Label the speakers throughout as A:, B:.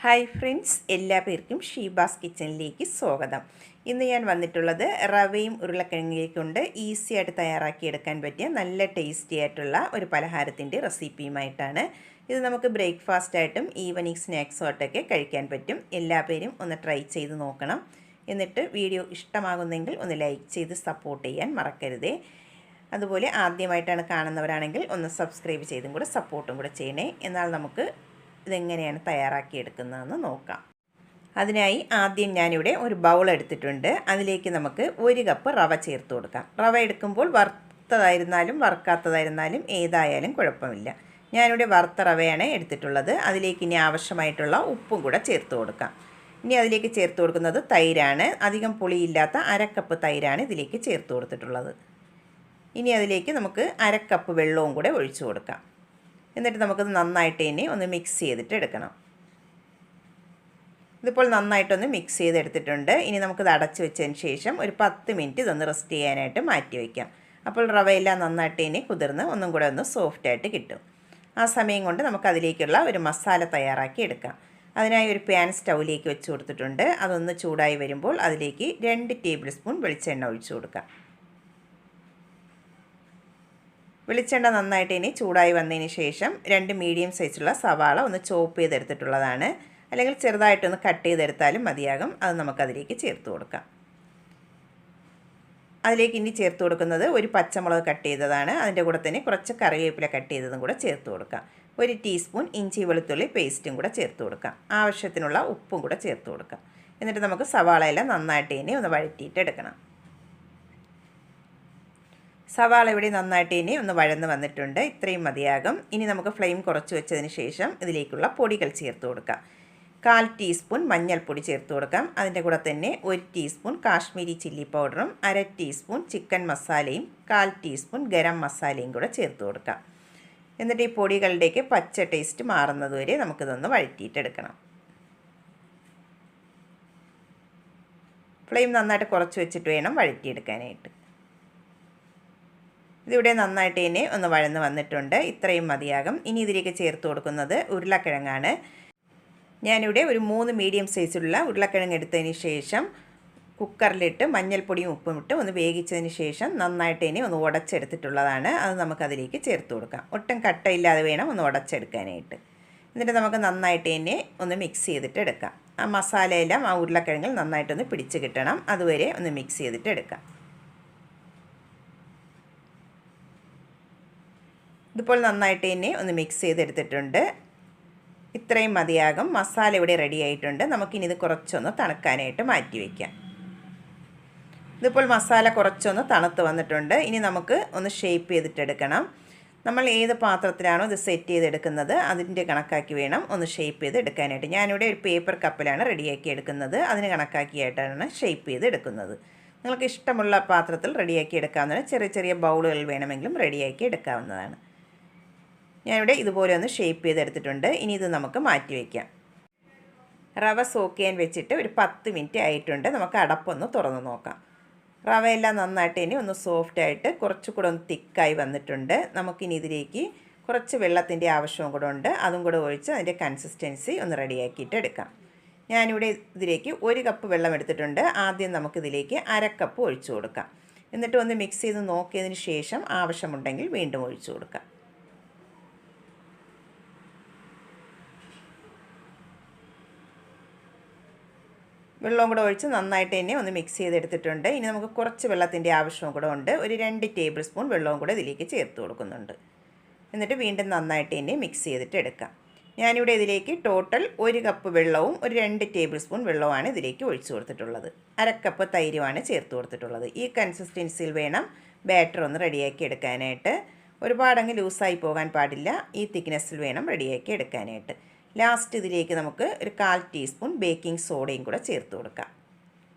A: Hi friends എല്ലാ പേർക്കും ഷീബാസ് കിച്ചണിലേക്ക് സ്വാഗതം. ഇന്ന് ഞാൻ വന്നിട്ടുള്ളത് റവയും ഉരുളക്കിഴങ്ങിലേക്ക് കൊണ്ട് ഈസി ആയിട്ട് തയ്യാറാക്കിയെടുക്കാൻ പറ്റിയ നല്ല ടേസ്റ്റി ആയിട്ടുള്ള ഒരു പലഹാരത്തിന്റെ റെസിപ്പിയുമായിട്ടാണ്. ഇത് നമുക്ക് ബ്രേക്ക്ഫാസ്റ്റ് ആയിട്ടും ഈവനിങ് സ്നാക്സും ആയിട്ടൊക്കെ കഴിക്കാൻ പറ്റും. എല്ലാ പേരും ഒന്ന് ട്രൈ ചെയ്ത് നോക്കണം. എന്നിട്ട് വീഡിയോ ഇഷ്ടമാകുന്നെങ്കിൽ ഒന്ന് ലൈക്ക് ചെയ്ത് സപ്പോർട്ട് ചെയ്യാൻ മറക്കരുതേ. അതുപോലെ ആദ്യമായിട്ടാണ് കാണുന്നവരാണെങ്കിൽ ഒന്ന് സബ്സ്ക്രൈബ് ചെയ്തും കൂടെ സപ്പോർട്ടും കൂടെ ചെയ്യണേ. എന്നാൽ നമുക്ക് ഇതെങ്ങനെയാണ് തയ്യാറാക്കിയെടുക്കുന്നതെന്ന് നോക്കാം. അതിനായി ആദ്യം ഞാനിവിടെ ഒരു ബൗൾ എടുത്തിട്ടുണ്ട്. അതിലേക്ക് നമുക്ക് ഒരു കപ്പ് റവ ചേർത്ത് കൊടുക്കാം. റവ എടുക്കുമ്പോൾ വറുത്തതായിരുന്നാലും വറുക്കാത്തതായിരുന്നാലും ഏതായാലും കുഴപ്പമില്ല. ഞാനിവിടെ വറുത്ത റവയാണ് എടുത്തിട്ടുള്ളത്. അതിലേക്ക് ഇനി ആവശ്യമായിട്ടുള്ള ഉപ്പും കൂടെ ചേർത്ത് കൊടുക്കാം. ഇനി അതിലേക്ക് ചേർത്ത് കൊടുക്കുന്നത് തൈരാണ്. അധികം പുളിയില്ലാത്ത അരക്കപ്പ് തൈരാണ് ഇതിലേക്ക് ചേർത്ത് കൊടുത്തിട്ടുള്ളത്. ഇനി അതിലേക്ക് നമുക്ക് അരക്കപ്പ് വെള്ളവും കൂടെ ഒഴിച്ചു കൊടുക്കാം. എന്നിട്ട് നമുക്കത് നന്നായിട്ട് ഇനി ഒന്ന് മിക്സ് ചെയ്തിട്ട് എടുക്കണം. ഇതിപ്പോൾ നന്നായിട്ടൊന്ന് മിക്സ് ചെയ്തെടുത്തിട്ടുണ്ട്. ഇനി നമുക്കിത് അടച്ചു വെച്ചതിന് ശേഷം ഒരു പത്ത് മിനിറ്റ് ഇതൊന്ന് റെസ്റ്റ് ചെയ്യാനായിട്ട് മാറ്റി വയ്ക്കാം അപ്പോൾ റവയെല്ലാം നന്നായിട്ട് ഇനി കുതിർന്ന് ഒന്നും കൂടെ ഒന്ന് സോഫ്റ്റായിട്ട് കിട്ടും. ആ സമയം കൊണ്ട് നമുക്കതിലേക്കുള്ള ഒരു മസാല തയ്യാറാക്കി എടുക്കാം. അതിനായി ഒരു പാൻ സ്റ്റൗവിലേക്ക് വെച്ച് കൊടുത്തിട്ടുണ്ട്. അതൊന്ന് ചൂടായി വരുമ്പോൾ അതിലേക്ക് രണ്ട് ടേബിൾ സ്പൂൺ വെളിച്ചെണ്ണ ഒഴിച്ചു കൊടുക്കാം. വെളിച്ചെണ്ണ നന്നായിട്ട് ഇനി ചൂടായി വന്നതിന് ശേഷം രണ്ട് മീഡിയം സൈസുള്ള സവാള ഒന്ന് ചോപ്പ് ചെയ്തെടുത്തിട്ടുള്ളതാണ്. അല്ലെങ്കിൽ ചെറുതായിട്ടൊന്ന് കട്ട് ചെയ്തെടുത്താലും മതിയാകും. അത് നമുക്കതിലേക്ക് ചേർത്ത് കൊടുക്കാം. അതിലേക്ക് ഇനി ചേർത്ത് കൊടുക്കുന്നത് ഒരു പച്ചമുളക് കട്ട് ചെയ്തതാണ്. അതിന്റെ കൂടെ തന്നെ കുറച്ച് കറിവേപ്പില കട്ട് ചെയ്തതും കൂടെ ചേർത്ത് കൊടുക്കാം. ഒരു ടീസ്പൂൺ ഇഞ്ചി വെളുത്തുള്ളി പേസ്റ്റും കൂടെ ചേർത്ത് കൊടുക്കാം. ആവശ്യത്തിനുള്ള ഉപ്പും കൂടെ ചേർത്ത് കൊടുക്കാം. എന്നിട്ട് നമുക്ക് സവാളയെല്ലാം നന്നായിട്ട് ഇനി ഒന്ന് വഴറ്റിയിട്ട് എടുക്കണം. സവാള ഇവിടെ നന്നായിട്ട് ഇനി ഒന്ന് വഴന്ന് വന്നിട്ടുണ്ട്. ഇത്രയും മതിയാകും. ഇനി നമുക്ക് ഫ്ലെയിം കുറച്ച് വെച്ചതിന് ശേഷം ഇതിലേക്കുള്ള പൊടികൾ ചേർത്ത് കൊടുക്കാം. കാൽ ടീസ്പൂൺ മഞ്ഞൾപ്പൊടി ചേർത്ത് കൊടുക്കാം. അതിന്റെ കൂടെ തന്നെ ഒരു ടീസ്പൂൺ കാശ്മീരി ചില്ലി പൗഡറും അര ടീസ്പൂൺ ചിക്കൻ മസാലയും കാൽ ടീസ്പൂൺ ഗരം മസാലയും കൂടെ ചേർത്ത് കൊടുക്കാം. എന്നിട്ട് ഈ പൊടികളുടെയൊക്കെ പച്ച ടേസ്റ്റ് മാറുന്നതുവരെ നമുക്കിതൊന്ന് വഴറ്റിയിട്ടെടുക്കണം. ഫ്ലെയിം നന്നായിട്ട് കുറച്ച് വെച്ചിട്ട് വേണം വഴറ്റിയെടുക്കാനായിട്ട്. ഇതിവിടെ നന്നായിട്ട് തന്നെ ഒന്ന് വഴന്ന് വന്നിട്ടുണ്ട്. ഇത്രയും മതിയാകും. ഇനി ഇതിലേക്ക് ചേർത്ത് കൊടുക്കുന്നത് ഉരുളക്കിഴങ്ങാണ്. ഞാനിവിടെ ഒരു മൂന്ന് മീഡിയം സൈസിലുള്ള ഉരുളക്കിഴങ്ങ് എടുത്തതിന് ശേഷം കുക്കറിലിട്ട് മഞ്ഞൾപ്പൊടിയും ഉപ്പും ഇട്ട് ഒന്ന് വേവിച്ചതിന് ശേഷം നന്നായിട്ട് ഇനി ഒന്ന് ഉടച്ചെടുത്തിട്ടുള്ളതാണ്. അത് നമുക്കതിലേക്ക് ചേർത്ത് കൊടുക്കാം. ഒട്ടും കട്ടയില്ലാതെ വേണം ഒന്ന് ഉടച്ചെടുക്കാനായിട്ട്. എന്നിട്ട് നമുക്ക് നന്നായിട്ട് തന്നെ ഒന്ന് മിക്സ് ചെയ്തിട്ട് എടുക്കാം. ആ മസാലയെല്ലാം ആ ഉരുളക്കിഴങ്ങിൽ നന്നായിട്ടൊന്ന് പിടിച്ച് കിട്ടണം. അതുവരെ ഒന്ന് മിക്സ് ചെയ്തിട്ട് എടുക്കാം. ഇതിപ്പോൾ നന്നായിട്ട് തന്നെ ഒന്ന് മിക്സ് ചെയ്തെടുത്തിട്ടുണ്ട്. ഇത്രയും മതിയാകും. മസാല ഇവിടെ റെഡി ആയിട്ടുണ്ട്. നമുക്കിനി ഇത് കുറച്ചൊന്ന് തണുക്കാനായിട്ട് മാറ്റി വയ്ക്കാം ഇതിപ്പോൾ മസാല കുറച്ചൊന്ന് തണുത്ത് വന്നിട്ടുണ്ട്. ഇനി നമുക്ക് ഒന്ന് ഷേപ്പ് ചെയ്തിട്ടെടുക്കണം. നമ്മൾ ഏത് പാത്രത്തിലാണോ ഇത് സെറ്റ് ചെയ്തെടുക്കുന്നത് അതിന്റെ കണക്കാക്കി വേണം ഒന്ന് ഷേപ്പ് ചെയ്ത് എടുക്കാനായിട്ട് ഞാനിവിടെ ഒരു പേപ്പർ കപ്പിലാണ് റെഡിയാക്കി എടുക്കുന്നത്. അതിന് കണക്കാക്കിയായിട്ടാണ് ഷേപ്പ് ചെയ്ത് എടുക്കുന്നത് നിങ്ങൾക്ക് ഇഷ്ടമുള്ള പാത്രത്തിൽ റെഡിയാക്കി എടുക്കാവുന്നതാണ്. ചെറിയ ചെറിയ ബൗളുകൾ വേണമെങ്കിലും റെഡിയാക്കി എടുക്കാവുന്നതാണ്. ഞാനിവിടെ ഇതുപോലെ ഒന്ന് ഷേപ്പ് ചെയ്തെടുത്തിട്ടുണ്ട്. ഇനി ഇത് നമുക്ക് മാറ്റി വയ്ക്കാം റവ സോക്ക് ചെയ്യാൻ വെച്ചിട്ട് ഒരു പത്ത് മിനിറ്റ് ആയിട്ടുണ്ട്. നമുക്ക് അടപ്പൊന്ന് തുറന്ന് നോക്കാം. റവയെല്ലാം നന്നായിട്ട് ഇനി ഒന്ന് സോഫ്റ്റായിട്ട് കുറച്ചുകൂടെ ഒന്ന് തിക്കായി വന്നിട്ടുണ്ട്. നമുക്കിനി ഇതിലേക്ക് കുറച്ച് വെള്ളത്തിന്റെ ആവശ്യവും കൂടെ ഉണ്ട്. അതും കൂടെ ഒഴിച്ച് അതിന്റെ കൺസിസ്റ്റൻസി ഒന്ന് റെഡിയാക്കിയിട്ട് എടുക്കാം. ഞാനിവിടെ ഇതിലേക്ക് ഒരു കപ്പ് വെള്ളം എടുത്തിട്ടുണ്ട്. ആദ്യം നമുക്കിതിലേക്ക് അരക്കപ്പ് കപ്പ് ഒഴിച്ചു കൊടുക്കാം. എന്നിട്ട് ഒന്ന് മിക്സ് ചെയ്ത് നോക്കിയതിന് ശേഷം ആവശ്യമുണ്ടെങ്കിൽ വീണ്ടും ഒഴിച്ചു കൊടുക്കാം. വെള്ളവും കൂടെ ഒഴിച്ച് നന്നായിട്ട് തന്നെ ഒന്ന് മിക്സ് ചെയ്തെടുത്തിട്ടുണ്ട്. ഇനി നമുക്ക് കുറച്ച് വെള്ളത്തിന്റെ ആവശ്യവും കൂടെ ഉണ്ട്. ഒരു രണ്ട് ടേബിൾ സ്പൂൺ വെള്ളവും കൂടെ ഇതിലേക്ക് ചേർത്ത് കൊടുക്കുന്നുണ്ട്. എന്നിട്ട് വീണ്ടും നന്നായിട്ട് തന്നെ മിക്സ് ചെയ്തിട്ട് എടുക്കാം. ഞാനിവിടെ ഇതിലേക്ക് ടോട്ടൽ ഒരു കപ്പ് വെള്ളവും ഒരു രണ്ട് ടേബിൾ സ്പൂൺ വെള്ളവുമാണ് ഇതിലേക്ക് ഒഴിച്ചു കൊടുത്തിട്ടുള്ളത്. അരക്കപ്പ് തൈരുമാണ് ചേർത്ത് കൊടുത്തിട്ടുള്ളത്. ഈ കൺസിസ്റ്റൻസിയിൽ വേണം ബാറ്റർ ഒന്ന് റെഡിയാക്കി എടുക്കാനായിട്ട്. ഒരുപാടങ്ങ് ലൂസായി പോകാൻ പാടില്ല. ഈ തിക്നെസ്സിൽ വേണം റെഡിയാക്കി എടുക്കാനായിട്ട്. ലാസ്റ്റ് ഇതിലേക്ക് നമുക്ക് ഒരു കാൽ ടീസ്പൂൺ ബേക്കിംഗ് സോഡയും കൂടെ ചേർത്ത് കൊടുക്കാം.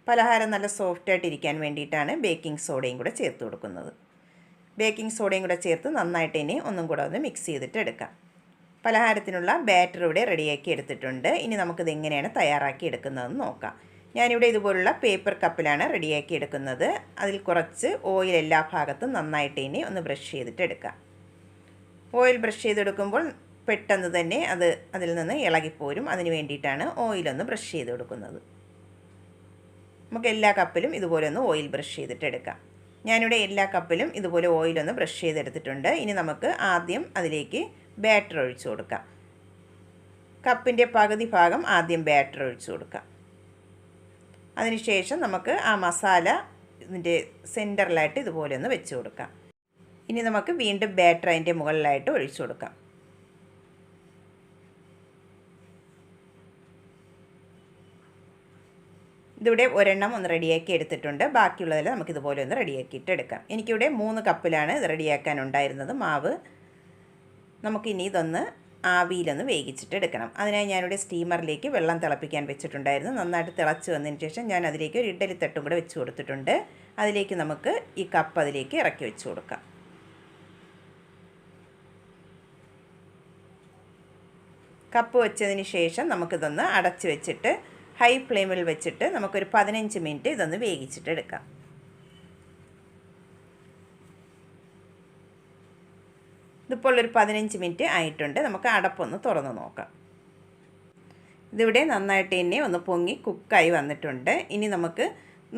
A: പലഹാരം നല്ല സോഫ്റ്റായിട്ട് ഇരിക്കാൻ വേണ്ടിയിട്ടാണ് ബേക്കിംഗ് സോഡയും കൂടെ ചേർത്ത് കൊടുക്കുന്നത്. ബേക്കിംഗ് സോഡയും കൂടെ ചേർത്ത് നന്നായിട്ട് ഇനി ഒന്നും കൂടെ ഒന്ന് മിക്സ് ചെയ്തിട്ട് എടുക്കാം. പലഹാരത്തിനുള്ള ബാറ്റർ ഇവിടെ റെഡിയാക്കി എടുത്തിട്ടുണ്ട്. ഇനി നമുക്കിത് എങ്ങനെയാണ് തയ്യാറാക്കി എടുക്കുന്നതെന്ന് നോക്കാം. ഞാനിവിടെ ഇതുപോലുള്ള പേപ്പർ കപ്പിലാണ് റെഡിയാക്കി എടുക്കുന്നത്. അതിൽ കുറച്ച് ഓയിൽ എല്ലാ ഭാഗത്തും നന്നായിട്ട് ഇനി ഒന്ന് ബ്രഷ് ചെയ്തിട്ട് എടുക്കാം. ഓയിൽ ബ്രഷ് ചെയ്തെടുക്കുമ്പോൾ പെട്ടെന്ന് തന്നെ അത് അതിൽ നിന്ന് ഇളകിപ്പോരും. അതിന് വേണ്ടിയിട്ടാണ് ഓയിലൊന്ന് ബ്രഷ് ചെയ്ത് കൊടുക്കുന്നത്. നമുക്ക് എല്ലാ കപ്പിലും ഇതുപോലെ ഒന്ന് ഓയിൽ ബ്രഷ് ചെയ്തിട്ട് എടുക്കാം. ഞാനിവിടെ എല്ലാ കപ്പിലും ഇതുപോലെ ഓയിലൊന്ന് ബ്രഷ് ചെയ്തെടുത്തിട്ടുണ്ട്. ഇനി നമുക്ക് ആദ്യം അതിലേക്ക് ബാറ്റർ ഒഴിച്ചു കൊടുക്കാം. കപ്പിന്റെ പകുതി ഭാഗം ആദ്യം ബാറ്റർ ഒഴിച്ചു കൊടുക്കാം. അതിനുശേഷം നമുക്ക് ആ മസാല ഇതിന്റെ സെന്ററിലായിട്ട് ഇതുപോലെ ഒന്ന് വെച്ച് കൊടുക്കാം. ഇനി നമുക്ക് വീണ്ടും ബാറ്റർ അതിന്റെ മുകളിലായിട്ട് ഒഴിച്ചു കൊടുക്കാം. ഇതിവിടെ ഒരെണ്ണം ഒന്ന് റെഡിയാക്കി എടുത്തിട്ടുണ്ട്. ബാക്കിയുള്ളതിൽ നമുക്ക് ഇതുപോലെ ഒന്ന് റെഡിയാക്കിയിട്ട് എടുക്കാം. എനിക്കിവിടെ മൂന്ന് കപ്പിലാണ് ഇത് റെഡിയാക്കാൻ ഉണ്ടായിരുന്നത്. മാവ് നമുക്കിനി ഇതൊന്ന് ആവിയിലൊന്ന് വേവിച്ചിട്ട് എടുക്കണം. അതിനായി ഞാനിവിടെ സ്റ്റീമറിലേക്ക് വെള്ളം തിളപ്പിക്കാൻ വെച്ചിട്ടുണ്ടായിരുന്നു. നന്നായിട്ട് തിളച്ച് വന്നതിന് ശേഷം ഞാൻ അതിലേക്ക് ഒരു ഇഡലി തട്ടും കൂടെ വെച്ച് കൊടുത്തിട്ടുണ്ട്. അതിലേക്ക് നമുക്ക് ഈ കപ്പ് അതിലേക്ക് ഇറക്കി വെച്ച് കൊടുക്കാം. കപ്പ് വെച്ചതിന് ശേഷം നമുക്കിതൊന്ന് അടച്ച് വെച്ചിട്ട് ഹൈ ഫ്ലെയിമിൽ വെച്ചിട്ട് നമുക്കൊരു പതിനഞ്ച് മിനിറ്റ് ഇതൊന്ന് വേവിച്ചിട്ട് എടുക്കാം. ഇതിപ്പോൾ ഒരു പതിനഞ്ച് മിനിറ്റ് ആയിട്ടുണ്ട്. നമുക്ക് അടപ്പൊന്ന് തുറന്ന് നോക്കാം. ഇതിവിടെ നന്നായിട്ട് തന്നെ ഒന്ന് പൊങ്ങി കുക്കായി വന്നിട്ടുണ്ട്. ഇനി നമുക്ക്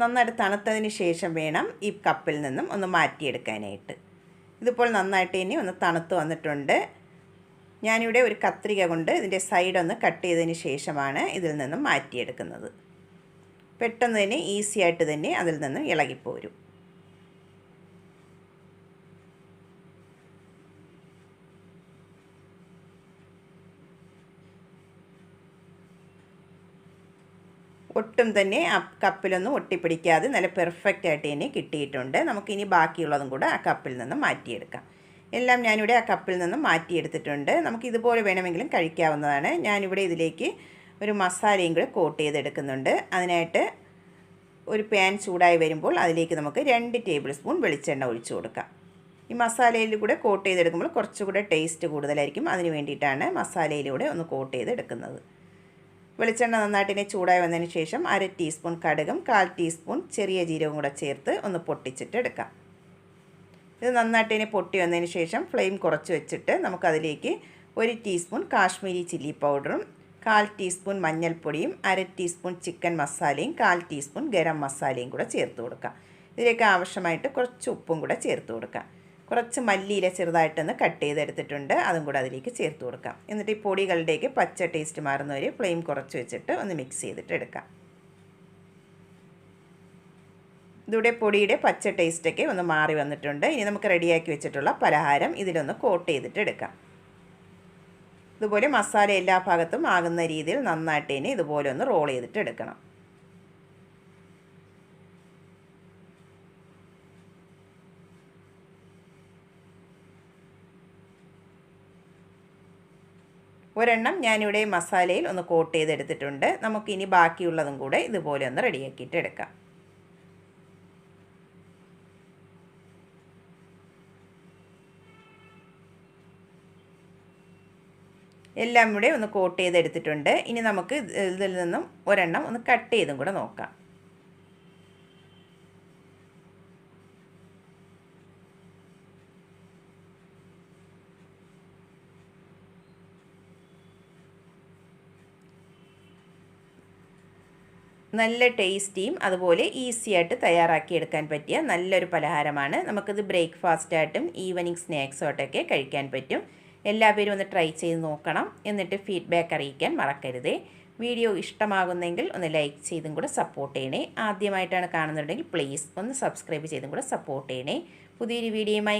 A: നന്നായിട്ട് തണുത്തതിന് ശേഷം വേണം ഈ കപ്പിൽ നിന്നും ഒന്ന് മാറ്റിയെടുക്കാനായിട്ട്. ഇതിപ്പോൾ നന്നായിട്ട് തന്നെ ഒന്ന് തണുത്ത് വന്നിട്ടുണ്ട്. ഞാനിവിടെ ഒരു കത്രിക കൊണ്ട് ഇതിന്റെ സൈഡൊന്ന് കട്ട് ചെയ്തതിന് ശേഷമാണ് ഇതിൽ നിന്നും മാറ്റിയെടുക്കുന്നത്. പെട്ടെന്ന് തന്നെ ഈസി ആയിട്ട് തന്നെ അതിൽ നിന്നും ഇളകിപ്പോരും. ഒട്ടും തന്നെ ആ കപ്പിലൊന്നും ഒട്ടിപ്പിടിക്കാതെ നല്ല പെർഫെക്റ്റ് ആയിട്ട് തന്നെ കിട്ടിയിട്ടുണ്ട്. നമുക്കിനി ബാക്കിയുള്ളതും കൂടെ ആ കപ്പിൽ നിന്ന് മാറ്റിയെടുക്കാം. എല്ലാം ഞാനിവിടെ ആ കപ്പിൽ നിന്ന് മാറ്റിയെടുത്തിട്ടുണ്ട്. നമുക്ക് ഇതുപോലെ വേണമെങ്കിലും കഴിക്കാവുന്നതാണ്. ഞാനിവിടെ ഇതിലേക്ക് ഒരു മസാലയും കൂടെ കോട്ട് ചെയ്തെടുക്കുന്നുണ്ട്. അതിനായിട്ട് ഒരു പാൻ ചൂടായി വരുമ്പോൾ അതിലേക്ക് നമുക്ക് രണ്ട് ടേബിൾ സ്പൂൺ വെളിച്ചെണ്ണ ഒഴിച്ചു കൊടുക്കാം. ഈ മസാലയിൽ കൂടെ കോട്ട് ചെയ്തെടുക്കുമ്പോൾ കുറച്ചുകൂടെ ടേസ്റ്റ് കൂടുതലായിരിക്കും. അതിന് വേണ്ടിയിട്ടാണ് മസാലയിലൂടെ ഒന്ന് കോട്ട് ചെയ്തെടുക്കുന്നത്. വെളിച്ചെണ്ണ നന്നായിട്ട് ഇനി ചൂടായി വന്നതിന് ശേഷം അര ടീസ്പൂൺ കടുകും കാൽ ടീസ്പൂൺ ചെറിയ ജീരകവും കൂടെ ചേർത്ത് ഒന്ന് പൊട്ടിച്ചിട്ട് എടുക്കാം ഇത് നന്നായിട്ട് ഇനി പൊട്ടി വന്നതിന് ശേഷം ഫ്ലെയിം കുറച്ച് വെച്ചിട്ട് നമുക്കതിലേക്ക് ഒരു ടീസ്പൂൺ കാശ്മീരി ചില്ലി പൗഡറും കാൽ ടീസ്പൂൺ മഞ്ഞൾപ്പൊടിയും അര ടീസ്പൂൺ ചിക്കൻ മസാലയും കാൽ ടീസ്പൂൺ ഗരം മസാലയും കൂടെ ചേർത്ത് കൊടുക്കാം. ഇതിലേക്ക് ആവശ്യമായിട്ട് കുറച്ച് ഉപ്പും കൂടെ ചേർത്ത് കൊടുക്കാം. കുറച്ച് മല്ലിയില ചെറുതായിട്ടൊന്ന് കട്ട് ചെയ്തെടുത്തിട്ടുണ്ട്. അതും കൂടെ അതിലേക്ക് ചേർത്ത് കൊടുക്കാം. എന്നിട്ട് ഈ പൊടികളുടേക്ക് പച്ച ടേസ്റ്റ് മാറുന്നവർ ഫ്ലെയിം കുറച്ച് വെച്ചിട്ട് ഒന്ന് മിക്സ് ചെയ്തിട്ട് എടുക്കാം. ഇതിവിടെ പൊടിയുടെ പച്ച ടേസ്റ്റൊക്കെ ഒന്ന് മാറി വന്നിട്ടുണ്ട്. ഇനി നമുക്ക് റെഡിയാക്കി വെച്ചിട്ടുള്ള പലഹാരം ഇതിലൊന്ന് കോട്ട് ചെയ്തിട്ട് എടുക്കാം. ഇതുപോലെ മസാല എല്ലാ ഭാഗത്തും ആകുന്ന രീതിയിൽ നന്നായിട്ട് ഇനി ഇതുപോലെ ഒന്ന് റോൾ ചെയ്തിട്ട് എടുക്കണം. ഒരെണ്ണം ഞാനിവിടെ മസാലയിൽ ഒന്ന് കോട്ട് ചെയ്തെടുത്തിട്ടുണ്ട്. നമുക്കിനി ബാക്കിയുള്ളതും കൂടെ ഇതുപോലെ ഒന്ന് റെഡിയാക്കിയിട്ട് എടുക്കാം. എല്ലാം കൂടെ ഒന്ന് കോട്ട് ചെയ്തെടുത്തിട്ടുണ്ട്. ഇനി നമുക്ക് ഇതിൽ നിന്നും ഒരെണ്ണം ഒന്ന് കട്ട് ചെയ്തും കൂടെ നോക്കാം. നല്ല ടേസ്റ്റിയും അതുപോലെ ഈസി ആയിട്ട് തയ്യാറാക്കിയെടുക്കാൻ പറ്റിയ നല്ലൊരു പലഹാരമാണ്. നമുക്കിത് ബ്രേക്ക്ഫാസ്റ്റായിട്ടും ഈവനിങ് സ്നാക്സോട്ടൊക്കെ കഴിക്കാൻ പറ്റും. എല്ലാവരും ഒന്ന് ട്രൈ ചെയ്ത് നോക്കണം. എന്നിട്ട് ഫീഡ്ബാക്ക് അറിയിക്കാൻ മറക്കരുതേ. വീഡിയോ ഇഷ്ടമാകുന്നെങ്കിൽ ഒന്ന് ലൈക്ക് ചെയ്തും കൂടെ സപ്പോർട്ട് ചെയ്യണേ. ആദ്യമായിട്ടാണ് കാണുന്നുണ്ടെങ്കിൽ പ്ലീസ് ഒന്ന് സബ്സ്ക്രൈബ് ചെയ്തും കൂടെ സപ്പോർട്ട് ചെയ്യണേ. പുതിയൊരു വീഡിയോയുമായി